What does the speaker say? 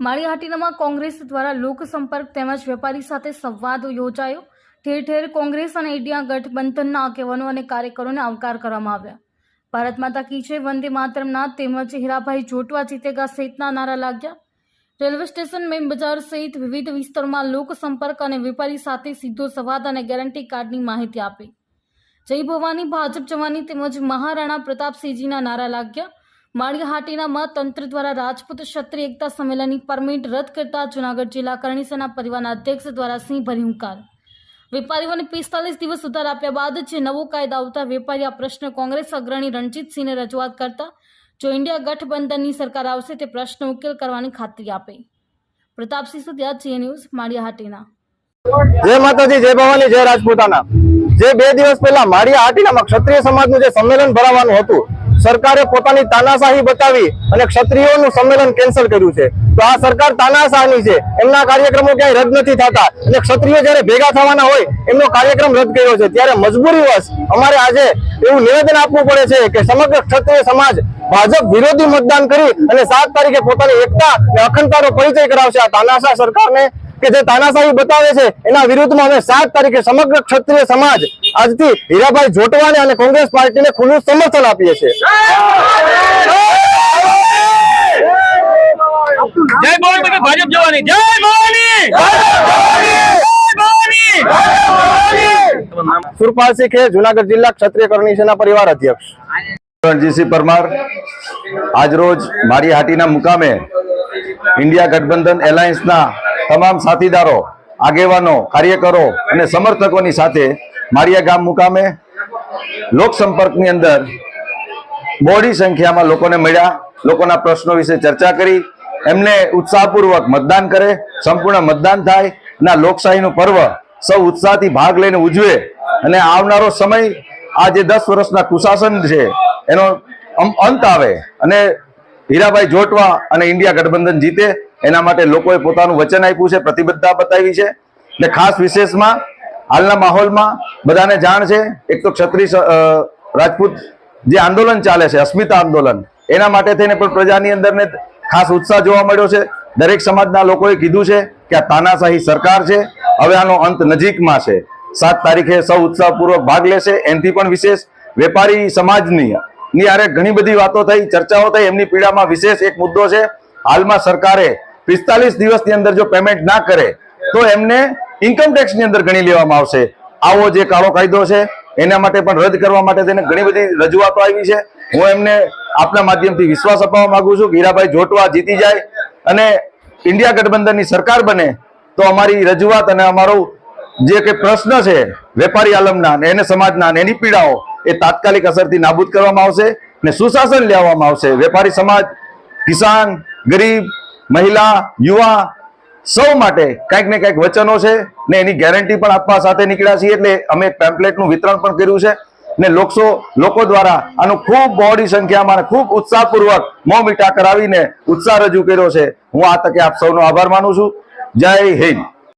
માળીહાટીનામાં કોંગ્રેસ દ્વારા લોકસંપર્ક તેમજ વેપારી સાથે સંવાદ યોજાયો. ઠેર ઠેર કોંગ્રેસ અને ઇન્ડિયા ગઠબંધનના આગેવાનો અને કાર્યકરોને આવકાર કરવામાં આવ્યા. ભારત માતા કી છે વંદે માતરમના તેમજ હીરાભાઈ જોટવા જીતેગા સહિતના નારા લાગ્યા. રેલવે સ્ટેશન, મેઇન બજાર સહિત વિવિધ વિસ્તારોમાં લોકસંપર્ક અને વેપારી સાથે સીધો સંવાદ અને ગેરંટી કાર્ડની માહિતી આપી. જય ભવાની, ભાજપ જવાની તેમજ મહારાણા પ્રતાપસિંહજીના નારા લાગ્યા. માળિયાહાટીનામાં તંત્ર દ્વારા રાજપૂત ક્ષત્રિય એકતા સંમેલનની પરમિટ રદ કરતા જૂનાગઢ જિલ્લા કરણીસેના પરિવારના અધ્યક્ષ દ્વારા સિંહ હુંકાર. વેપારીઓને પિસ્તાલીસ દિવસ સુધાર આપ્યા બાદ જે નવો કાયદો આવતા વેપારી આ પ્રશ્ન કોંગ્રેસ અગ્રણી રણજીતસિંહને રજૂઆત કરતા, જો ઇન્ડિયા ગઠબંધનની સરકાર આવશે તે પ્રશ્ન ઉકેલ કરવાની ખાતરી આપી. પ્રતાપસિંહ સુધ્યા જે ન્યૂઝ માળિયાહાટીના. જય માતાજી, જય ભવાની, જય રાજપૂતાના. જે બે દિવસ પહેલા માળિયા હાટીનામાં ક્ષત્રિય સમાજનું જે સંમેલન ભરાવાનું હતું સરકારે પોતાની તાનાશાહી બતાવી અને ક્ષત્રિયોનું સંમેલન કેન્સલ કર્યું છે. તો આ સરકાર તાનાશાહની છે. એમના કાર્યક્રમો ક્યાંય રદ નથી થતા. અને ક્ષત્રિયો જયારે ભેગા થવાના હોય, એમનો કાર્યક્રમ રદ કર્યો છે. ત્યારે મજબૂરીવશ અમારે આજે એવું નિવેદન આપવું પડે છે કે સમગ્ર ક્ષત્રિય સમાજ ભાજપ વિરોધી મતદાન કરી અને સાત તારીખે પોતાની એકતા અને અખંડતાનો પરિચય કરાવશે આ તાનાશાહ સરકારને, કે જે તાનાશાહી બતાવે છે, એના વિરુદ્ધમાં અમે સાત તારીખે સમગ્ર ક્ષત્રિય સમાજ આજથી હીરાભાઈ જોટવાને અને કોંગ્રેસ પાર્ટીને ખુલ્લું સમર્થન આપીએ છીએ. જય સિંહ ભાજપ જવાની. જય ભવાની! સુરપાલસિંહ ખે જુનાગઢ જિલ્લા ક્ષત્રિય કરણી સેના પરિવાર અધ્યક્ષ. રણજીતસિંહ પરમાર આજરોજ મારી હાટીના મુકામે ઇન્ડિયા ગઠબંધન એલાયન્સના તમામ સાથીદારો આગેવાનો કાર્યકરો અને સમર્થકોની સાથે માળિયા ગામ મુકામે લોકસંપર્કની અંદર મોડી સંખ્યામાં લોકોને મળ્યા, લોકોના પ્રશ્નો વિશે ચર્ચા કરી, એમને ઉત્સાહપૂર્વક મતદાન કરે, સંપૂર્ણ મતદાન થાય અને લોકશાહીનું પર્વ સૌ ઉત્સાહથી ભાગ લઈને ઉજવે. અને આવનારો સમય, આ જે દસ વર્ષના કુશાસન છે, એનો અંત આવે. અને હીરાભાઈ જોટવા અને ઇન્ડિયા ગઠબંધન જીતે, એના માટે લોકોએ પોતાનું વચન આપ્યું છે, પ્રતિબદ્ધતા બતાવી છે. ને ખાસ વિશેષમાં હાલના માહોલમાં બધાને જાણ છે, એક તો ક્ષત્રિય રાજપૂત જે આંદોલન ચાલે છે, અસ્મિતા આંદોલન, એના માટે થઈને પણ પ્રજાની અંદર ને ખાસ ઉત્સાહ જોવા મળ્યો છે. દરેક સમાજના લોકોએ કીધું છે કે આ તાનાશાહી સરકાર છે, હવે આનો અંત નજીકમાં છે. સાત તારીખે સૌ ઉત્સાહપૂર્વક ભાગ લેશે, એનાથી પણ વિશેષ. વેપારી સમાજની, ની આરે ઘણી બધી વાતો થઈ, ચર્ચાઓ થઈ, એમની પીડામાં વિશેષ એક મુદ્દો છે. હાલમાં સરકારે પિસ્તાલીસ દિવસની અંદર જો પેમેન્ટ ના કરે, તો એમને ઇન્કમ ટેક્સની અંદર ગણી લેવામાં આવશે. આવો જે કાળો કાયદો છે, એના માટે પણ રદ કરવા માટે તેને ઘણી બધી રજૂઆતો આવી છે. હું એમને આપના માધ્યમથી વિશ્વાસ અપાવવા માંગુ છું. કે હીરાભાઈ જોટવા જીતી જાય અને ઇન્ડિયા ગઠબંધનની સરકાર બને તો અમારી રજૂઆત અને અમારો જે કે પ્રશ્ન છે, વેપારી આલમના ને એને સમાજના એની પીડાઓ, એ તાત્કાલિક અસરથી નાબૂદ કરવામાં આવશે ને સુશાસન લેવામાં આવશે. વેપારી સમાજ, કિસાન, ગરીબ, મહિલા, યુવા સૌ માટે કંઈક ને કંઈક વચનો છે ને એની ગેરંટી પણ આપવા સાથે નીકળ્યા છીએ એટલે અમે પેમ્પલેટનું વિતરણ પણ કર્યું છે ને લોકસો, લોકો દ્વારા આનું ખૂબ બહોળી સંખ્યામાં ખૂબ ઉત્સાહપૂર્વક મોં મીઠા કરાવીને ઉત્સાહ રજૂ કર્યો છે. હું આ તકે આપ સૌનો આભાર માનું છું. જય હિન્દ.